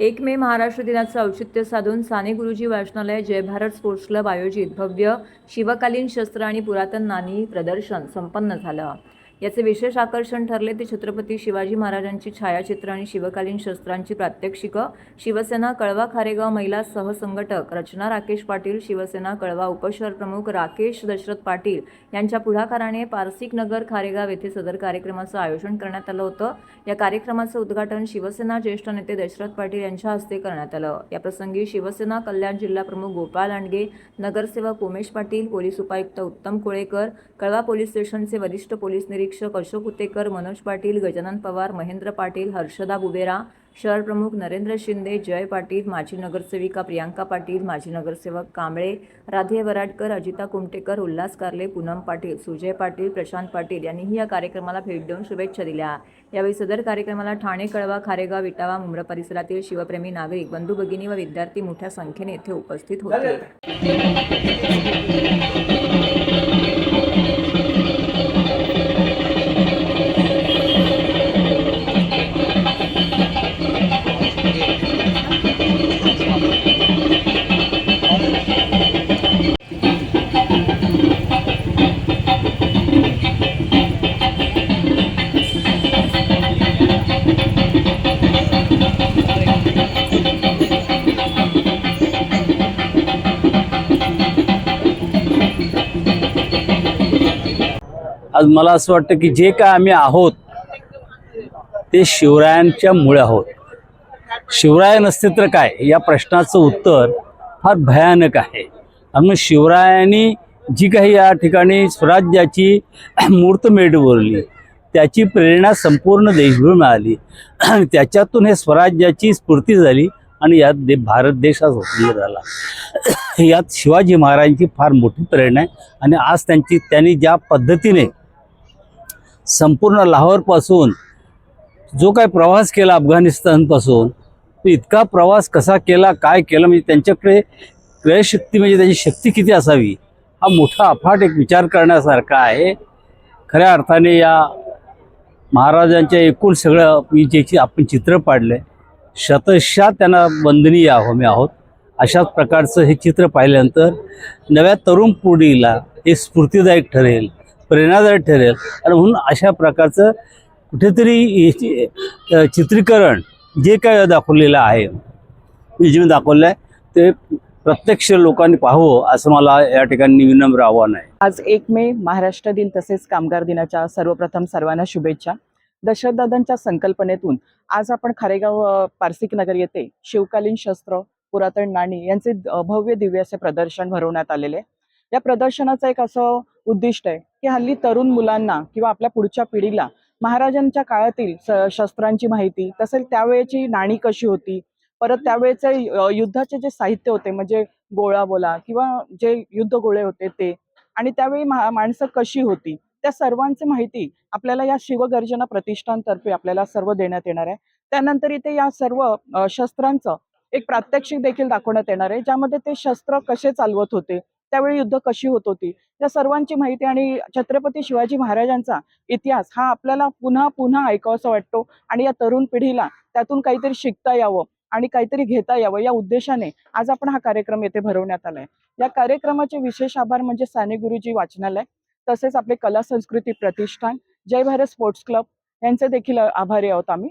एक मे महाराष्ट्र दिनाचं औचित्य साधून साने गुरुजी वाचनालय जय भारत स्पोर्ट्स क्लब आयोजित भव्य शिवकालीन शस्त्र आणि पुरातन नाणी प्रदर्शन संपन्न झालं. याचे विशेष आकर्षण ठरले ते छत्रपती शिवाजी महाराजांची छायाचित्र आणि शिवकालीन शस्त्रांची प्रात्यक्षिकं. शिवसेना कळवा खारेगाव महिला सहसंघटक रचना राकेश पाटील शिवसेना कळवा उपशहर प्रमुख राकेश दशरथ पाटील यांच्या पुढाकाराने पारसिक नगर खारेगाव येथे सदर कार्यक्रमाचं आयोजन करण्यात आलं होतं. या कार्यक्रमाचं उद्घाटन शिवसेना ज्येष्ठ नेते दशरथ पाटील यांच्या हस्ते करण्यात आलं. याप्रसंगी शिवसेना कल्याण जिल्हा प्रमुख गोपाळ लांडगे नगरसेवक उमेश पाटील पोलीस उपायुक्त उत्तम कोळेकर कळवा पोलीस स्टेशनचे वरिष्ठ पोलीस निरीक्षक अशोक उतेकर मनोज पाटील गजानन पवार महेंद्र पाटील हर्षदा बुबेरा शहर प्रमुख नरेंद्र शिंदे जय पाटील माजी नगरसेविका प्रियांका पाटील माजी नगरसेवक कांबळे राधे वराडकर अजिता कुमटेकर उल्हास कारले पूनम पाटील सुजय पाटील प्रशांत पाटील यांनीही या कार्यक्रमाला भेट देऊन शुभेच्छा दिल्या. यावेळी सदर कार्यक्रमाला ठाणे कळवा खारेगाव विटावा मुंब्रा परिसरातील शिवप्रेमी नागरिक बंधू भगिनी व विद्यार्थी मोठ्या संख्येने येथे उपस्थित होते. आज मला असं वाटतं की जे काय आम्ही आहोत ते शिवरायांच्या मुळे आहोत. शिवराय नसते तर काय? या प्रश्नाचं उत्तर फार भयानक आहे. आणि मग शिवरायांनी जी काही या ठिकाणी स्वराज्याची मूर्त मेढवरली त्याची प्रेरणा संपूर्ण देशभर मिळाली आणि त्याच्यातून हे स्वराज्याची स्फूर्ती झाली आणि यात दे भारत देश आज स्वतंत्र झाला यात शिवाजी महाराजांची फार मोठी प्रेरणा आहे. आणि आज त्यांची त्यांनी ज्या पद्धतीने संपूर्ण लाहोरपासून जो काय प्रवास केला अफगाणिस्तानपासून तो इतका प्रवास कसा केला काय केला म्हणजे त्यांच्याकडे क्रयशक्ती म्हणजे त्याची शक्ती किती असावी हा मोठा अफाट एक विचार करण्यासारखा आहे. खऱ्या अर्थाने या महाराजांच्या एकूण सगळं मी जे आपण चित्र पाडलं शतशा त्यांना बंदनी आहो मी आहोत. अशाच प्रकारचं हे चित्र पाहिल्यानंतर नव्या तरुण पिढीला हे स्फूर्तीदायक ठरेल. प्रेरणादायक ठरेल. आणि म्हणून अशा प्रकारचं कुठेतरी चित्रीकरण जे काय दाखवलेलं आहे जे मी दाखवलं आहे ते प्रत्यक्ष लोकांनी पाहावं असं मला या ठिकाणी विनम्र आव्हान आहे. आज एक मे महाराष्ट्र दिन तसेच कामगार दिनाच्या सर्वप्रथम सर्वांना शुभेच्छा. दशरथदादांच्या संकल्पनेतून आज आपण खारेगाव पारसिक नगर येथे शिवकालीन शस्त्र पुरातन नाणी यांचे भव्य दिव्य असे प्रदर्शन भरवण्यात आलेले आहे. या प्रदर्शनाचं एक असं उद्दिष्ट आहे की हल्ली तरुण मुलांना किंवा आपल्या पुढच्या पिढीला महाराजांच्या काळातील शस्त्रांची माहिती तसेच त्यावेळेची नाणी कशी होती परत त्यावेळेचे युद्धाचे जे साहित्य होते म्हणजे गोळा बोला किंवा जे युद्ध गोळे होते ते आणि त्यावेळी माणसं कशी होती त्या सर्वांची माहिती आपल्याला या शिवगर्जना प्रतिष्ठानतर्फे आपल्याला सर्व देण्यात येणार आहे. त्यानंतर इथे या सर्व शस्त्रांचं एक प्रात्यक्षिक देखील दाखवण्यात येणार आहे ज्यामध्ये ते शस्त्र कसे चालवत होते त्यावेळी युद्ध कशी होत होती? या सर्वांची माहिती आणि छत्रपती शिवाजी महाराजांचा इतिहास हा आपल्याला पुन्हा पुन्हा ऐकावासा वाटतो. आणि या तरुण पिढीला त्यातून काहीतरी शिकता यावं आणि काहीतरी घेता यावं या उद्देशाने आज आपण हा कार्यक्रम येथे भरवण्यात आलाय. या कार्यक्रमाचे विशेष आभार म्हणजे साने गुरुजी वाचनालय तसेच आपले कला संस्कृती प्रतिष्ठान जय भारत स्पोर्ट्स क्लब यांचे देखील आभारी आहोत आम्ही.